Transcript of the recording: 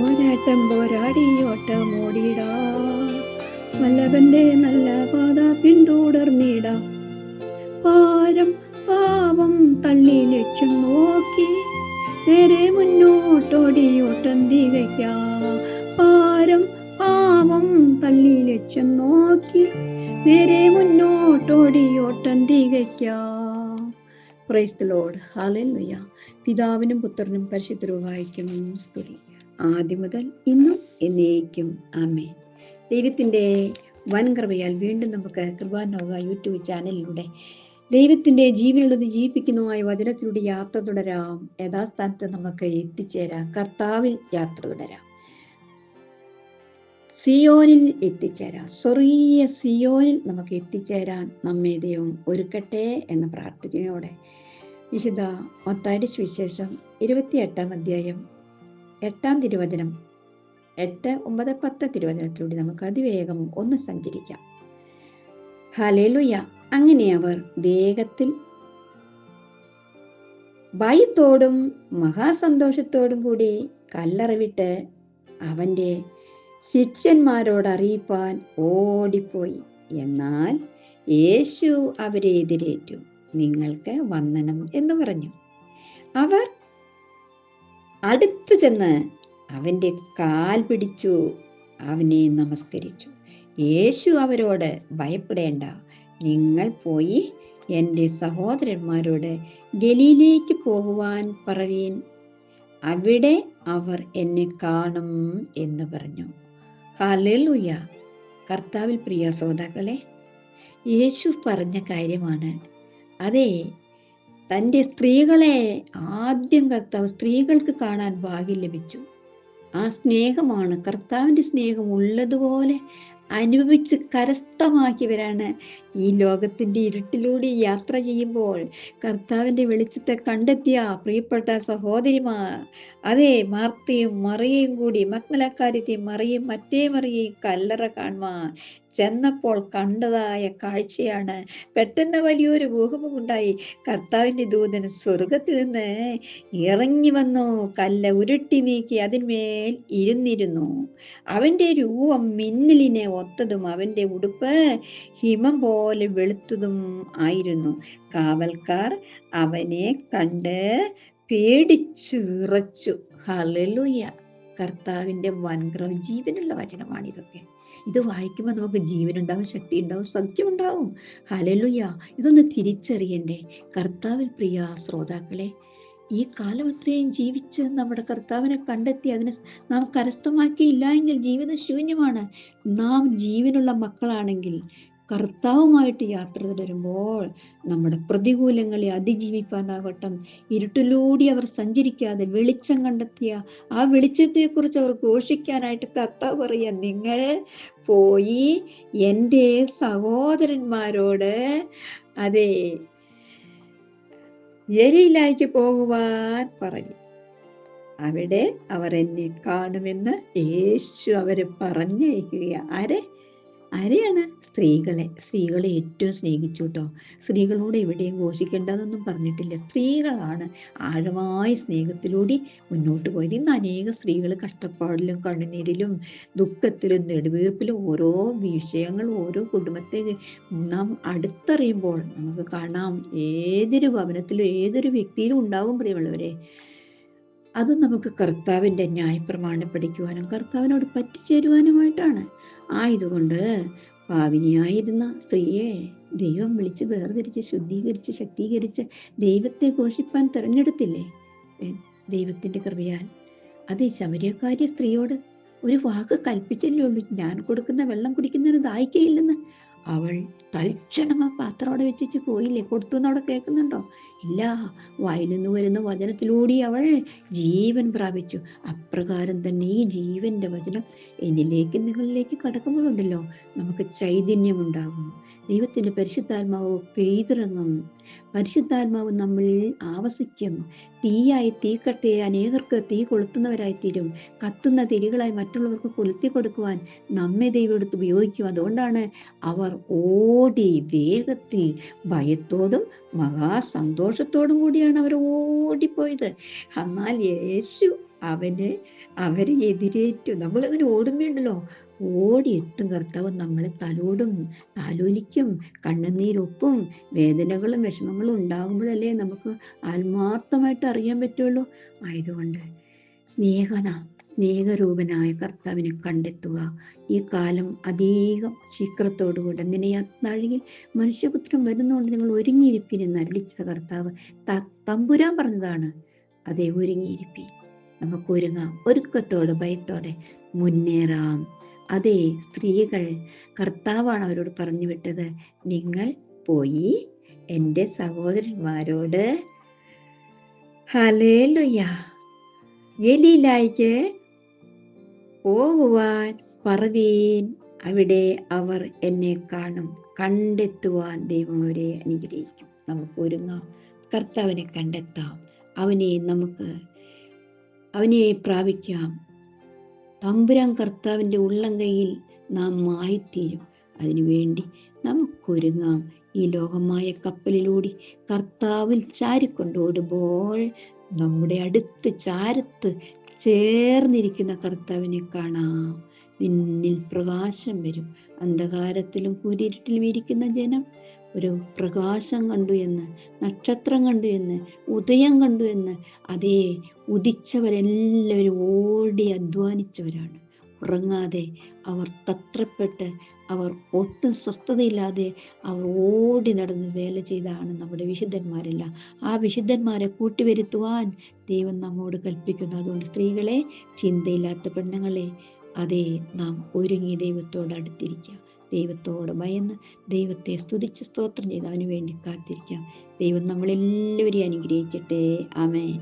പോരാട്ടം പോരാടി ഓട്ടം വല്ലവന്റെ നല്ല പാത പിന്തുടർന്നിടാ. പാരം പാവം തള്ളി ലക്ഷ്യം നോക്കി നേരെ മുന്നോട്ടോടി ഓട്ടം തികയ്ക്കാം. പാരം പാവം തള്ളി ലക്ഷ്യം നോക്കി നേരെ മുന്നോട്ടോടി ഓട്ടം തികയ്ക്കാം. പ്രൈസ് ദി ലോർഡ് ഹല്ലേലൂയ പിതാവിനും പുത്രനും പരിശുദ്ധ പരിശുദ്ധരുവായിക്കും സ്തുതി. ആദ്യം മുതൽ ഇന്നും എന്നേക്കും. ആമേൻ. ദൈവത്തിന്റെ വൻകൃപയാൽ വീണ്ടും നമുക്ക് കൃപാനോക യൂട്യൂബ് ചാനലിലൂടെ ദൈവത്തിന്റെ ജീവനുള്ളത് ജീവിപ്പിക്കുന്നതുമായ വചനത്തിലൂടെ യാത്ര തുടരാം. യഥാസ്ഥാനത്ത് നമുക്ക് എത്തിച്ചേരാം. കർത്താവിൽ യാത്ര തുടരാം. സിയോനിൽ എത്തിച്ചേരാം. സ്വർഗീയ സിയോനിൽ നമുക്ക് എത്തിച്ചേരാൻ നമ്മെ ദൈവം ഒരുക്കട്ടെ എന്ന പ്രാർത്ഥനയോടെ വിശുദ്ധ മത്താരി സുവിശേഷം ഇരുപത്തിയെട്ടാം അധ്യായം എട്ടാം തിരുവചനം. എട്ട് ഒമ്പത് പത്ത് തിരുവചനത്തിലൂടെ നമുക്ക് അതിവേഗം ഒന്ന് സഞ്ചരിക്കാം. ഹലേലുയ അങ്ങനെ അവർ വേഗത്തിൽ ഭയത്തോടും മഹാസന്തോഷത്തോടും കൂടി കല്ലറവിട്ട് അവന്റെ ശിഷ്യന്മാരോട് അറിയിപ്പാൻ ഓടിപ്പോയി. എന്നാൽ യേശു അവരെ എതിരേറ്റു. നിങ്ങൾക്ക് വന്ദനം എന്ന് പറഞ്ഞു. അവർ അടുത്തു ചെന്ന് അവന്റെ കാൽ പിടിച്ചു അവനെ നമസ്കരിച്ചു. യേശു അവരോട് ഭയപ്പെടേണ്ട നിങ്ങൾ പോയി എന്റെ സഹോദരന്മാരോട് ഗലിയിലേക്ക് പോകുവാൻ പറവീൻ. അവിടെ അവർ എന്നെ കാണും എന്ന് പറഞ്ഞു. ഹല്ലേലൂയ. കർത്താവിൽ പ്രിയ ശ്രോതാക്കളെ യേശു പറഞ്ഞ കാര്യമാണ്. അതെ തന്റെ സ്ത്രീകളെ ആദ്യം കർത്താവ് സ്ത്രീകൾക്ക് കാണാൻ ഭാഗ്യം ലഭിച്ചു. ആ സ്നേഹമാണ് കർത്താവിന്റെ സ്നേഹം ഉള്ളതുപോലെ അനുഭവിച്ച് കരസ്ഥമാക്കിയവരാണ് ഈ ലോകത്തിന്റെ ഇരുട്ടിലൂടെ യാത്ര ചെയ്യുമ്പോൾ കർത്താവിന്റെ വെളിച്ചത്തെ കണ്ടെത്തിയ പ്രിയപ്പെട്ട സഹോദരിമാർ. അതെ മാർത്തയും മറിയയും കൂടി മക്മലക്കാര്യത്തെയും മറിയും മറ്റേ മറിയയും കല്ലറ കാണുവാൻ ചെന്നപ്പോൾ കണ്ടതായ കാഴ്ചയാണ്. പെട്ടെന്ന് വലിയൊരു ഭൂകമ്പമുണ്ടായി കർത്താവിന്റെ ദൂതൻ സ്വർഗത്തിൽ നിന്ന് ഇറങ്ങി വന്നു. കല്ല് ഉരുട്ടി നീക്കി അതിന്മേൽ ഇരുന്നിരുന്നു. അവന്റെ രൂപം മിന്നലിനെ ഒത്തതും അവന്റെ ഉടുപ്പ് ഹിമം പോലെ വെളുത്തതും ആയിരുന്നു. കാവൽക്കാർ അവനെ കണ്ട് പേടിച്ചു വിറച്ചു. ഹലലുയ കർത്താവിന്റെ വൻകൃ ജീവനുള്ള വചനമാണ് ഇതൊക്കെ ഇത് വായിക്കുമ്പോൾ നമുക്ക് ജീവനുണ്ടാവും ശക്തി ഉണ്ടാവും സൗഖ്യമുണ്ടാവും. ഹലലുയ ഇതൊന്ന് തിരിച്ചറിയണ്ടേ. കർത്താവിൽ പ്രിയ ശ്രോതാക്കളെ ഈ കാലം അത്രയും ജീവിച്ച് നമ്മുടെ കർത്താവിനെ കണ്ടെത്തി അതിനെ നാം കരസ്ഥമാക്കിയില്ല എങ്കിൽ ജീവിതം ശൂന്യമാണ്. നാം ജീവനുള്ള മക്കളാണെങ്കിൽ കർത്താവുമായിട്ട് യാത്ര തുടരുമ്പോൾ നമ്മുടെ പ്രതികൂലങ്ങളെ അതിജീവിപ്പാനാകട്ടെ. ഇരുട്ടിലൂടി അവർ സഞ്ചരിക്കാതെ വെളിച്ചം കണ്ടെത്തിയ ആ വെളിച്ചത്തെക്കുറിച്ച് അവർ ഘോഷിക്കാനായിട്ട് കർത്താവ് പറയാ നിങ്ങൾ പോയി എന്റെ സഹോദരന്മാരോട് അതെ എരിയിലേക്ക് പോകുവാൻ പറഞ്ഞു. അവിടെ അവർ എന്നെ കാണുമെന്ന് യേശു അവരെ പറഞ്ഞയക്കുക ആരെ? ആരെയാണ്? സ്ത്രീകളെ. സ്ത്രീകളെ ഏറ്റവും സ്നേഹിച്ചു കേട്ടോ സ്ത്രീകളോട് എവിടെയും ഘോഷിക്കേണ്ടതെന്നൊന്നും പറഞ്ഞിട്ടില്ല. സ്ത്രീകളാണ് ആഴമായ സ്നേഹത്തിലൂടെ മുന്നോട്ട് പോയത്. ഇന്ന് അനേക സ്ത്രീകൾ കഷ്ടപ്പാടിലും കണ്ണുനീരിലും ദുഃഖത്തിലും നെടുവീർപ്പിലും ഓരോ വിഷയങ്ങൾ ഓരോ കുടുംബത്തെ നാം അടുത്തറിയുമ്പോൾ നമുക്ക് കാണാം ഏതൊരു ഭവനത്തിലും ഏതൊരു വ്യക്തിയിലും ഉണ്ടാവും പ്രിയമുള്ളവരെ. അത് നമുക്ക് കർത്താവിന്റെ ന്യായപ്രമാണം പഠിക്കുവാനും കർത്താവിനോട് പറ്റിച്ചേരുവാനുമായിട്ടാണ്. ആയതുകൊണ്ട് പാവിനിയായിരുന്ന സ്ത്രീയെ ദൈവം വിളിച്ച് വേർതിരിച്ച് ശുദ്ധീകരിച്ച് ശക്തീകരിച്ച് ദൈവത്തെ ഘോഷിപ്പാൻ തിരഞ്ഞെടുത്തില്ലേ? ദൈവത്തിന്റെ കൃപയാൽ. അത് ശബരിയക്കാരി സ്ത്രീയോട് ഒരു വാക്ക് കൽപ്പിച്ചല്ലേ ഉള്ളൂ. ഞാൻ കൊടുക്കുന്ന വെള്ളം കുടിക്കുന്നതിന് ദാഹിക്കയില്ലെന്ന് അവൾ തൽക്ഷണം ആ പാത്രം അവിടെ വെച്ചിട്ട് പോയില്ലേ? കൊടുത്തു എന്ന് അവിടെ കേൾക്കുന്നുണ്ടോ? ഇല്ല വായിൽ നിന്ന് വരുന്ന വചനത്തിലൂടെ അവൾ ജീവൻ പ്രാപിച്ചു. അപ്രകാരം തന്നെ ഈ ജീവന്റെ വചനം എന്നിലേക്ക് നിങ്ങളിലേക്ക് കടക്കുമ്പോഴുണ്ടല്ലോ. നമുക്ക് ചൈതന്യമുണ്ടാകും ദൈവത്തിന്റെ പരിശുദ്ധാത്മാവ് പെയ്തിറങ്ങും പരിശുദ്ധാത്മാവ് നമ്മളിൽ ആവസിക്കും തീയായി തീക്കട്ടെ അനേകർക്ക് തീ കൊളുത്തുന്നവരായി തീരും. കത്തുന്ന തിരികളായി മറ്റുള്ളവർക്ക് കൊളുത്തി കൊടുക്കുവാൻ നമ്മെ ദൈവം എടുത്ത് ഉപയോഗിക്കും. അതുകൊണ്ടാണ് അവർ ഓടി വേഗത്തിൽ ഭയത്തോടും മഹാസന്തോഷത്തോടും കൂടിയാണ് അവർ ഓടിപ്പോയത്. എന്നാൽ യേശു അവന് അവരെ എതിരേറ്റു. നമ്മളതിന് ഓടുമ്പോണ്ടല്ലോ ഓടിയെത്തും കർത്താവ് നമ്മളെ തലോടും താലോലിക്കും കണ്ണുനീരൊപ്പും വേദനകളും വിഷമങ്ങളും ഉണ്ടാകുമ്പോഴല്ലേ നമുക്ക് ആത്മാർത്ഥമായിട്ട് അറിയാൻ പറ്റുള്ളൂ. ആയതുകൊണ്ട് സ്നേഹന സ്നേഹരൂപനായ കർത്താവിനെ കണ്ടെത്തുക. ഈ കാലം അധികം ശീക്രത്തോടുകൂടെ നിനയത്താഴിയിൽ മനുഷ്യപുത്രം വരുന്നതുകൊണ്ട് നിങ്ങൾ ഒരുങ്ങിയിരിപ്പിനെന്ന് അരളിച്ച കർത്താവ് തമ്പുരാൻ പറഞ്ഞതാണ്. അതേ ഒരുങ്ങിയിരിപ്പി നമുക്ക് ഒരുങ്ങാം ഒരുക്കത്തോടെ ഭയത്തോടെ മുന്നേറാം. അതെ സ്ത്രീകൾ കർത്താവാണ് അവരോട് പറഞ്ഞു വിട്ടത്. നിങ്ങൾ പോയി എന്റെ സഹോദരന്മാരോട് ഹലേലുയ്യ ഗലീലായിക്ക് പോകുവാൻ പറവീൻ. അവിടെ അവർ എന്നെ കാണും. കണ്ടെത്തുവാൻ ദൈവം അവരെ അനുഗ്രഹിക്കും. നമുക്ക് ഒരുങ്ങാം. കർത്താവിനെ കണ്ടെത്താം. അവനെ നമുക്ക് അവനെ പ്രാപിക്കാം. തമ്പുരാൻ കർത്താവിന്റെ ഉള്ളം കയ്യിൽ നാം മായിത്തീരും. അതിനുവേണ്ടി നമുക്കൊരുങ്ങാം. ഈ ലോകമായ കപ്പലിലൂടെ കർത്താവിൽ ചാരിക്കൊണ്ടോടുമ്പോൾ നമ്മുടെ അടുത്ത് ചാരത്ത് ചേർന്നിരിക്കുന്ന കർത്താവിനെ കാണാം. നിന്നിൽ പ്രകാശം വരും. അന്ധകാരത്തിലും കൂരിരുട്ടിലും ഇരിക്കുന്ന ജനം ഒരു പ്രകാശം കണ്ടു എന്ന് നക്ഷത്രം കണ്ടു എന്ന് ഉദയം കണ്ടു എന്ന് അതേ ഉദിച്ചവരെല്ലാവരും ഓടി അധ്വാനിച്ചവരാണ്. ഉറങ്ങാതെ അവർ തത്രപ്പെട്ട് അവർ ഒട്ടും സ്വസ്ഥതയില്ലാതെ അവർ ഓടി നടന്ന് വേല ചെയ്താണ് നമ്മുടെ വിശുദ്ധന്മാരെല്ലാം. ആ വിശുദ്ധന്മാരെ കൂട്ടിവരുത്തുവാൻ ദൈവം നമ്മോട് കൽപ്പിക്കുന്നു. അതുകൊണ്ട് സ്ത്രീകളെ ചിന്തയില്ലാത്ത പെണ്ണുങ്ങളെ അതേ നാം ഒരുങ്ങി ദൈവത്തോട് അടുത്തിരിക്കാം ദൈവത്തോട് ഭയന്ന് ദൈവത്തെ സ്തുതിച്ച് സ്തോത്രം ചെയ്ത് അവന് വേണ്ടി കാത്തിരിക്കാം. ദൈവം നമ്മളെല്ലാവരെയും അനുഗ്രഹിക്കട്ടെ. ആമേ